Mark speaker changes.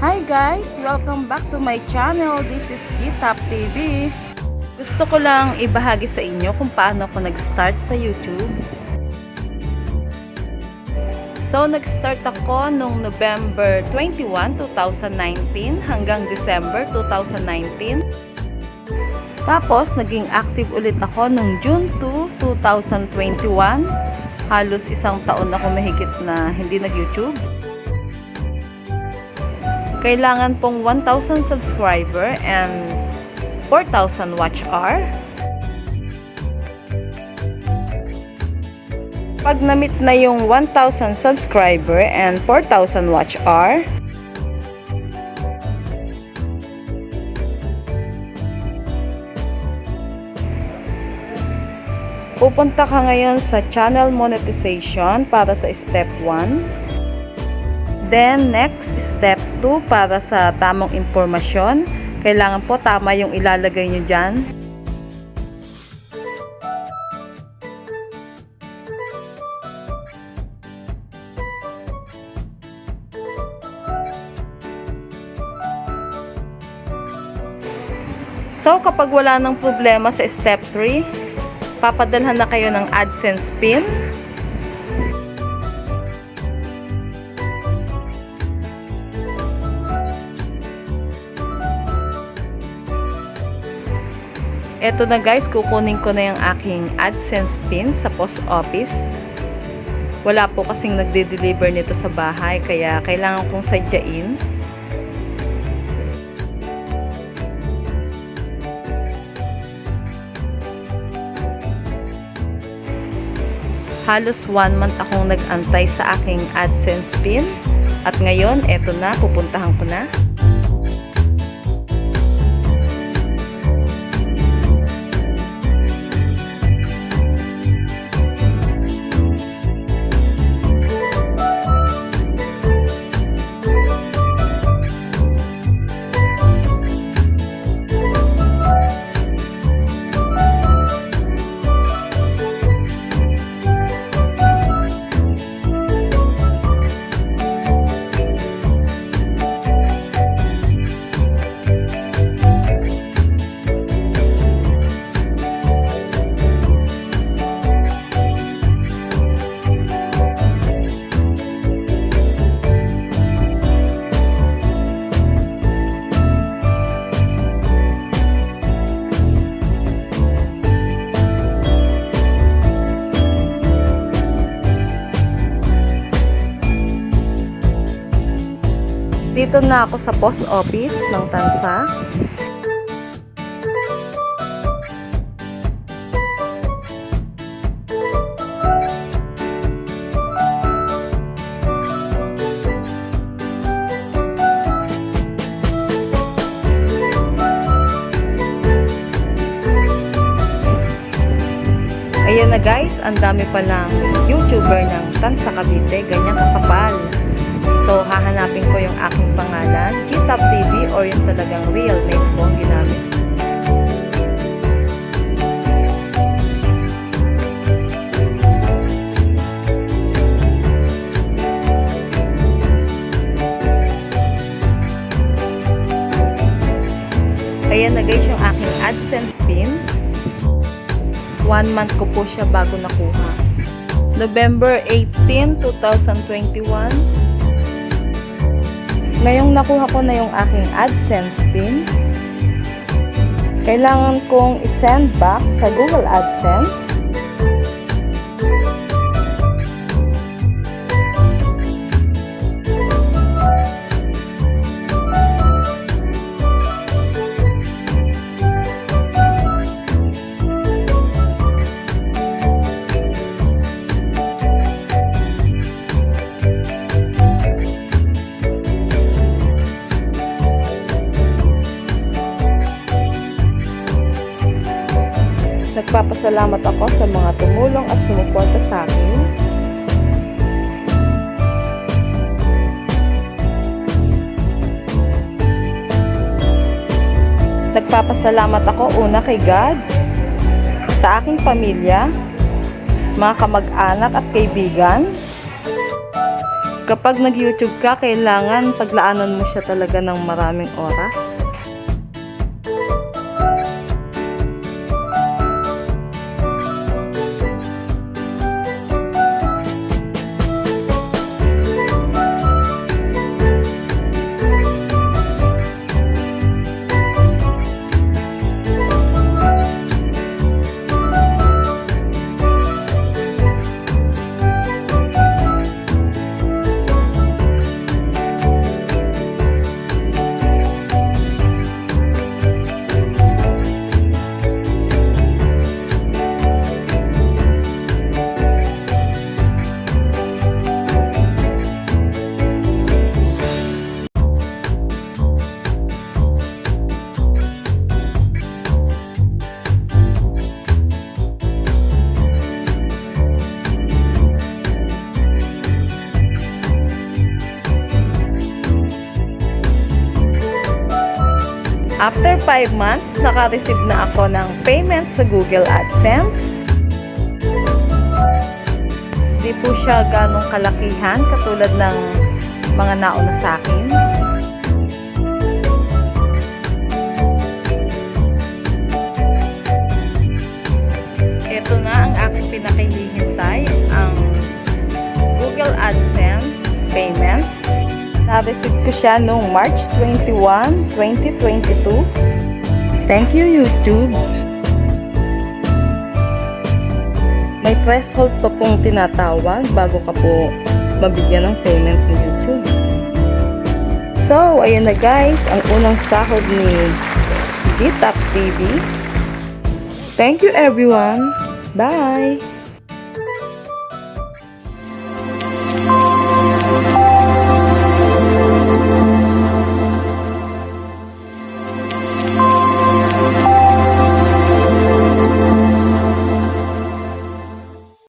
Speaker 1: Hi guys! Welcome back to my channel. This is G-Top TV. Gusto ko lang ibahagi sa inyo kung paano ako nag-start sa YouTube. So, nag-start ako noong November 21, 2019 hanggang December 2019. Tapos, naging active ulit ako noong June 2, 2021. Halos isang taon ako mahigit na hindi nag-YouTube. Kailangan pong 1,000 subscriber and 4,000 watch hour. Pag na-meet na yung 1,000 subscriber and 4,000 watch hour, pupunta ka ngayon sa channel monetization para sa step 1. Then, next, step 2 para sa tamang impormasyon. Kailangan po tama yung ilalagay nyo dyan. So, kapag wala ng problema sa step 3, papadalhan na kayo ng AdSense pin. Eto na guys, kukunin ko na yung aking AdSense pin sa post office. Wala po kasing nagde-deliver nito sa bahay, kaya kailangan kong sadyain. Halos one month akong nag-antay sa aking AdSense pin. At ngayon, eto na, pupuntahan ko na. Dito na ako sa post office ng Tansa. Ayan na guys, ang dami palang YouTuber ng Tansa Cavite, ganyan kakapal. So, hahanapin ko yung aking pangalan, G-Top TV or yung talagang real name ko ang ginamit. Ayan na guys yung aking AdSense pin. One month ko po siya bago nakuha. November 18, 2021. Ngayong nakuha ko na yung aking AdSense pin, kailangan kong isend back sa Google AdSense. Nagpapasalamat ako sa mga tumulong at sumuporta sa akin. Nagpapasalamat ako una kay God, sa aking pamilya, mga kamag-anak at kaibigan, kapag nag-YouTube ka, kailangan paglaanan mo siya talaga ng maraming oras. After 5 months, naka-receive na ako ng payment sa Google AdSense. Di po siya ganong kalakihan katulad ng mga nauna sa akin. Na-receive ko siya noong March 21, 2022. Thank you, YouTube! May threshold pa pong tinatawag bago ka po mabigyan ng payment ng YouTube. So, ayun na guys, ang unang sahod ni GTAP TV. Thank you everyone! Bye!